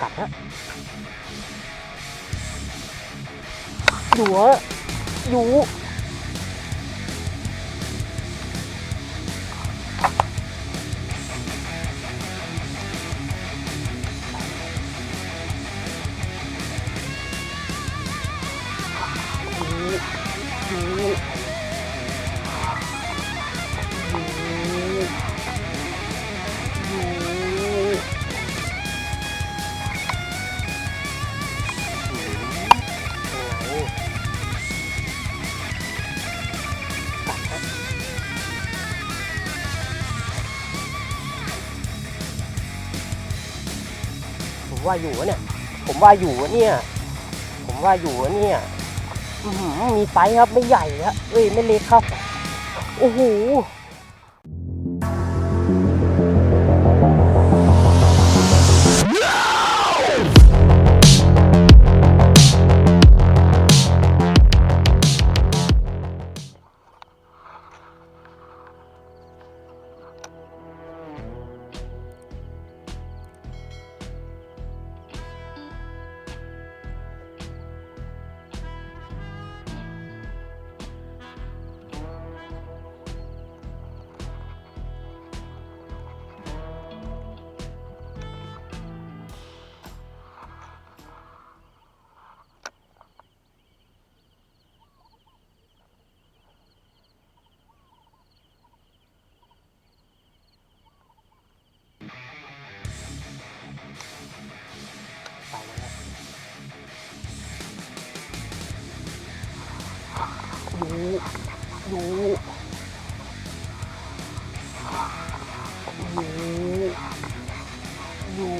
กัดฮะอยู่ฮะอยู่อยู่ ว่าอยู่วะเนี่ย ผมว่าอยู่วะเนี่ย ผมว่าอยู่วะเนี่ยมีไซส์ครับไม่ใหญ่ครับเอ้ยไม่เล็กครับ โอ้โห อยู่อยู่อยู่อยู่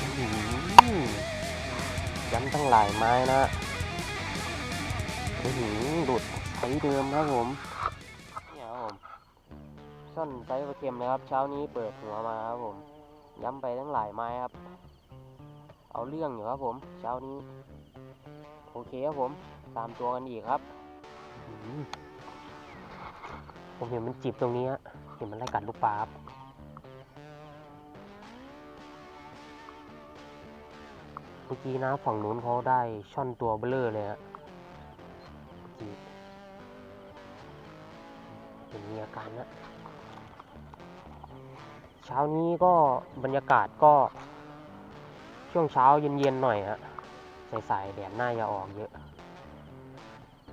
อื้อหือย้ำตั้งหลายไม้นะหือหลุดไซส์เดิมครับผมเนี่ยครับผมช่อนไซส์ปลาเค็มนะครับ เช้านี้เปิดหัวมาครับผม ย้ำไปทั้งหลายไม้ครับ เอาเรื่องอยู่ครับผมเช้านี้ โอเคครับผมตามตัวกันอีกครับผมเห็นมันจีบตรงนี้เห็นมันไล่กัดลูกปลาครับเมื่อกี้นะฝั่งนู้นเขาได้ช่อนตัวเบลอเลยฮะจีบเห็นมีอาการนะเช้านี้ก็บรรยากาศก็ ช่วงเช้าเย็นๆหน่อยฮะสายๆแดดหน้าจะออกเยอะ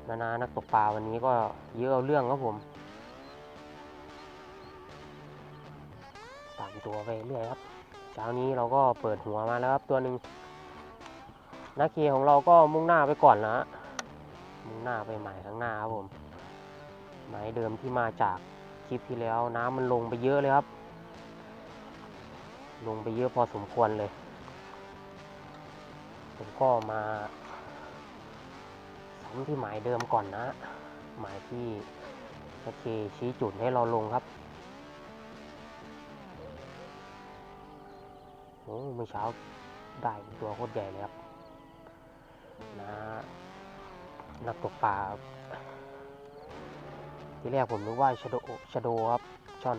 นานานักตกปลาวันนี้ก็เยอะเอาเรื่องครับผมตามตัวไปเรื่อยครับ เช้านี้เราก็เปิดหัวมาแล้วครับตัวหนึ่งนักเคของเราก็มุ่งหน้าไปก่อนนะฮะมุ่งหน้าไปหมายข้างหน้าครับผม หมายเดิมที่มาจากคลิปที่แล้วน้ำมันลงไปเยอะเลยครับ ลงไปเยอะพอสมควรเลย ผมก็มาซ้ำที่หมายเดิมก่อนนะ หมายที่โอเคชี้จุดให้เราลงครับโอ้เมื่อเช้าได้ตัวโคตรใหญ่เลยครับนะนักตกปลาที่แรกผมนึกว่าชโดชโดครับช่อน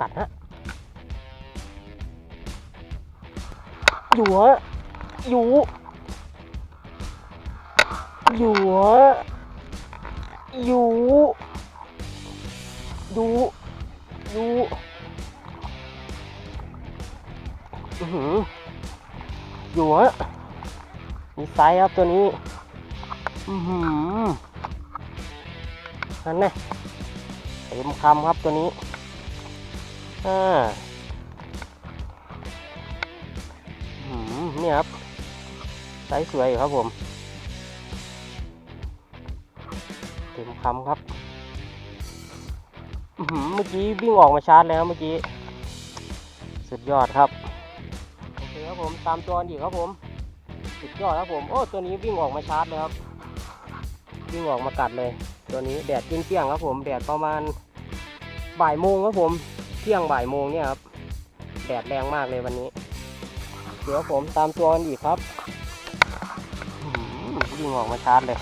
กัดฮะอยู่ฮะอยู่ อยู่ฮะอยู่ อยู่ อยู่อือหือยู่ฮะมีไซส์ครับตัวนี้ อือหือนั่นแน่เต็มคำครับตัวนี้ อ่านี่ครับไซส์สวยอยู่ครับผม เต็มคำครับเมื่อกี้วิ่งออกมาชาร์จแล้วเมื่อกี้ สุดยอดครับ โอเคครับผมตามตัวอีกครับผม สุดยอดครับผม โอ้ตัวนี้วิ่งออกมาชาร์จเลยครับ วิ่งออกมากัดเลย ตัวนี้แดดเปรี้ยงๆครับผม แดดประมาณบ่ายโมงครับผม เที่ยงบ่ายโมงเนี่ยครับแดดแรงมากเลยวันนี้ เดี๋ยวผมตามตัวกันอีกครับวิ่งออกมาชาร์จเลย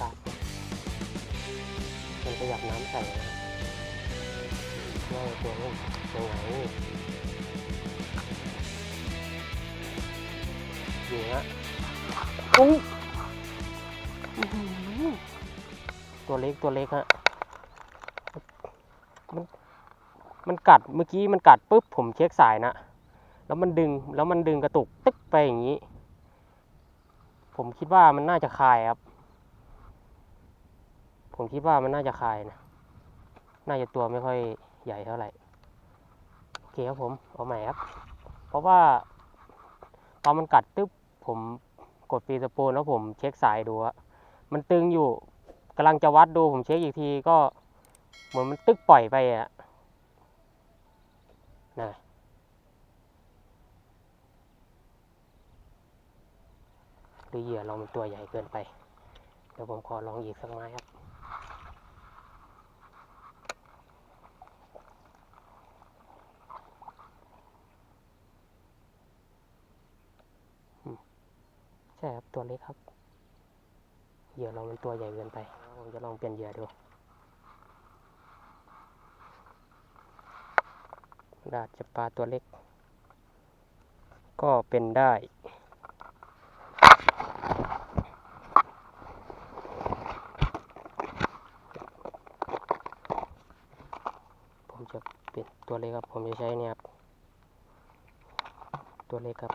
กัดมันขยับน้ำใส่นะน่าจะตัวนี้ยังไงอยู่ฮะอุ้ย ตัวเล็กตัวเล็กฮะมันมันกัดเมื่อกี้มันกัดปุ๊บผมเช็คสายนะแล้วมันดึงแล้วมันดึงกระตุกตึ๊กไปอย่างนี้ ผมคิดว่ามันน่าจะคายครับ ผมคิดว่ามันน่าจะคายนะน่าจะตัวไม่ค่อยใหญ่เท่าไหร่โอเคครับผมเอาใหม่ครับ เพราะว่าตอนมันกัดตึ๊บผมกดฟีสปูนแล้วผมเช็คสายดูอะมันตึงอยู่ำลังจะวัดดูผมเช็คอีกทีก็เหมือนมันตึกปล่อยไปอะนะหรือเหยื่อเรามันตัวใหญ่เกินไป เดี๋ยวผมขอลองอีกสักไม้ครับใช่ครับตัวเล็กครับ เหยื่อเรามันตัวใหญ่เกินไป ผมจะลองเปลี่ยนเหยื่อดูดาดจะปลาตัวเล็ก ก็เป็นได้ผมจะเปลี่ยนตัวเล็กครับ ผมจะใช้เนี่ยครับ ตัวเล็กครับ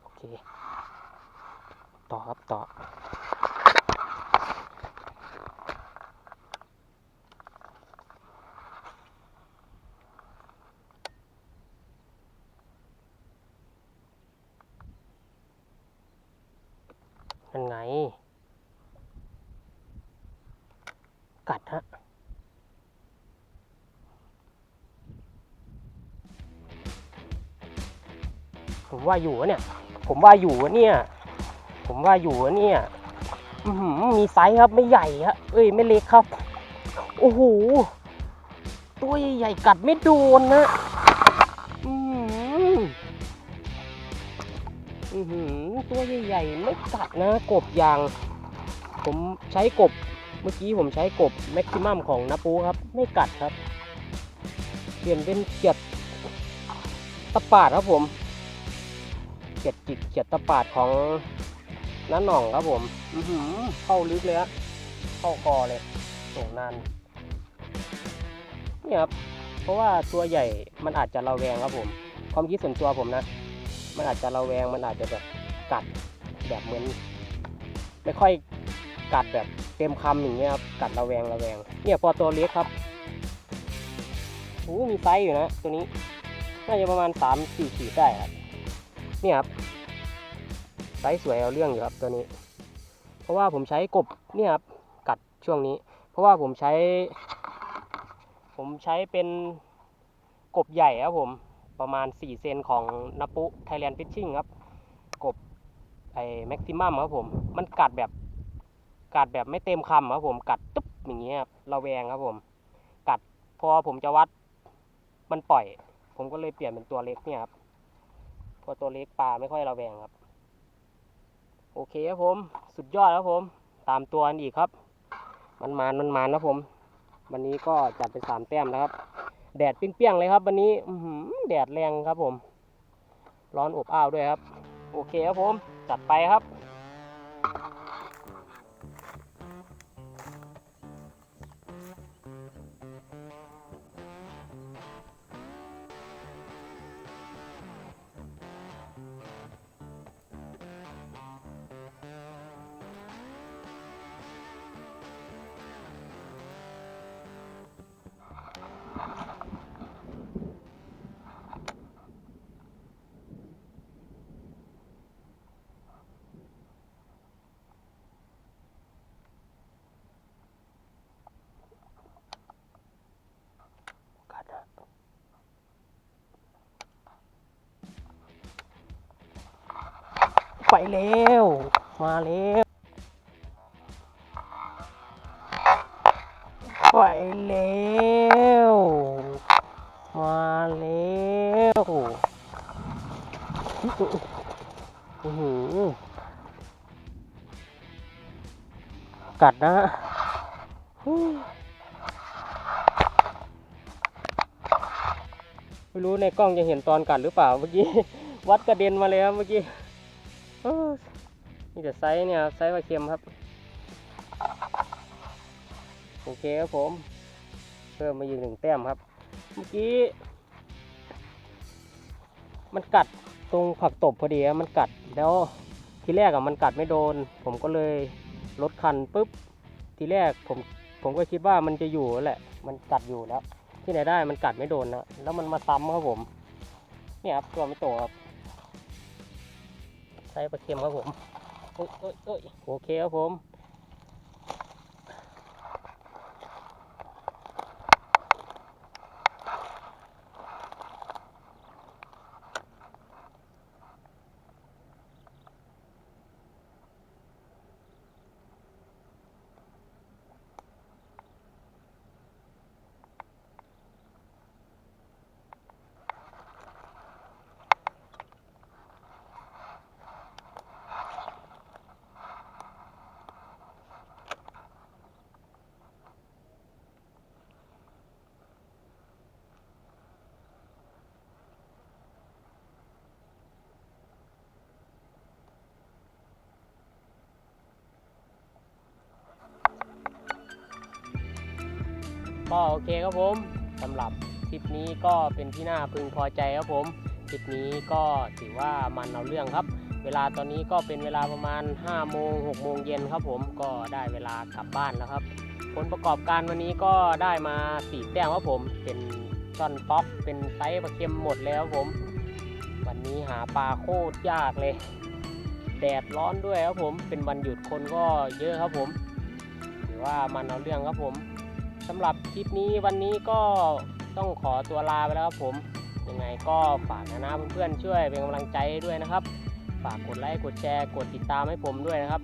โอเค ต่อครับต่อนั่นไง กัดฮะผมว่าอยู่เนี่ย ผมว่าอยู่วะเนี่ย ผมว่าอยู่วะเนี่ยมีไซส์ครับไม่ใหญ่ฮะเอ้ยไม่เล็กครับ โอ้โห ตัวใหญ่ๆกัดไม่โดนนะอือหืออือหือตัวใหญ่ๆไม่กัดนะ กบยาง ผมใช้กบ เมื่อกี้ผมใช้กบแม็กซิมัมของนาปูครับ ไม่กัดครับ เปลี่ยนเป็นเกียดตะปาดครับผม เกียดจิกเกียดตะปาดของน้าหน่องครับผมอือหือเข้าลึกเลยฮะเข้าคอเลยโด่งนานเนี่ยครับเพราะว่าตัวใหญ่มันอาจจะระแวงครับผม ความคิดส่วนตัวผมนะ มันอาจจะระแวงมันอาจจะแบบกัดแบบเหมือน ไม่ค่อยกัดแบบเต็มคำอย่างเงี้ยครับกัดระแวงระแวง เนี่ยพอตัวเล็กครับโอ้มีไซส์อยู่นะตัวนี้ น่าจะประมาณสามสี่ขีดได้ครับ นี่ครับไซส์สวยเอาเรื่องอยู่ครับตัวนี้ เพราะว่าผมใช้กบเนี่ยครับกัดช่วงนี้ เพราะว่าผมใช้ ผมใช้เป็นกบใหญ่ครับผมประมาณ 4 เซนของนปุไทยแลนด์ฟิชชิ่งครับ กบไอ้แม็กซิมัมครับผม มันกัดแบบกัดแบบไม่เต็มคำครับผมกัดตุ๊บอย่างเงี้ยครับระแวงครับผม กัดพอผมจะวัดมันปล่อย ผมก็เลยเปลี่ยนเป็นตัวเล็กเนี่ยครับ พอตัวเล็กปลาไม่ค่อยระแวงครับ โอเคครับผม สุดยอดครับผม ตามตัวอันอีกครับ มันมานมันมานนะผม วันนี้ก็จัดไปสามแต้มนะครับ แดดเปรี้ยงๆเลยครับ วันนี้อืแดดแรงครับผม ร้อนอบอ้าวด้วยครับ โอเคครับผม จัดไปครับ ไปแล้วมาแล้วไปแล้วมาแล้วอื้อหือกัดนะไม่รู้ในกล้องจะเห็นตอนกัดหรือเปล่าเมื่อกี้ วัดกระเด็นมาเลยครับเมื่อกี้ นี่แต่ไซส์เนี่ยครับไซส์ปลาเค็มครับ โอเคครับผม เพิ่มมาอีกหนึ่งแต้มครับ เมื่อกี้ มันกัดตรงผักตบพอดีครับมันกัดแล้วทีแรกอะมันกัดไม่โดน ผมก็เลยลดคันปุ๊บ ทีแรกผมผมก็คิดว่ามันจะอยู่แหละ มันกัดอยู่แล้ว ที่ไหนได้มันกัดไม่โดนนะแล้วมันมาซ้ำครับผม เนี่ยครับตัวไม่โตครับใช้ปลาเค็มครับผม โอ้ยโอ้ยโอ้ยโอเคครับผม ก็โอเคครับผมสำหรับคลิปนี้ก็เป็นที่น่าพึงพอใจครับผมคลิปนี้ก็ถือว่ามันเอาเรื่องครับ เวลาตอนนี้ก็เป็นเวลาประมาณ5โมง6โมงเย็นครับผมก็ได้เวลากลับบ้านแล้วครับ ผลประกอบการวันนี้ก็ได้มา4แต้มครับผม เป็นซ่อนป๊อกเป็นไซส์ปลาเค็มหมดแล้วครับผม วันนี้หาปลาโคตรยากเลย แดดร้อนด้วยครับผม เป็นวันหยุดคนก็เยอะครับผม ถือว่ามันเอาเรื่องครับผม สำหรับคลิปนี้วันนี้ก็ต้องขอตัวลาไปแล้วครับผม ยังไงก็ฝากนะนะเพื่อนๆช่วยเป็นกำลังใจด้วยนะครับ ฝากกดไลค์กดแชร์กดติดตามให้ผมด้วยนะครับ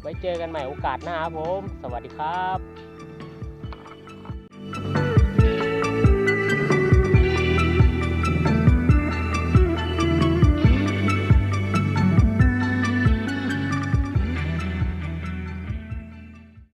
ไว้เจอกันใหม่โอกาสหน้าครับผม สวัสดีครับ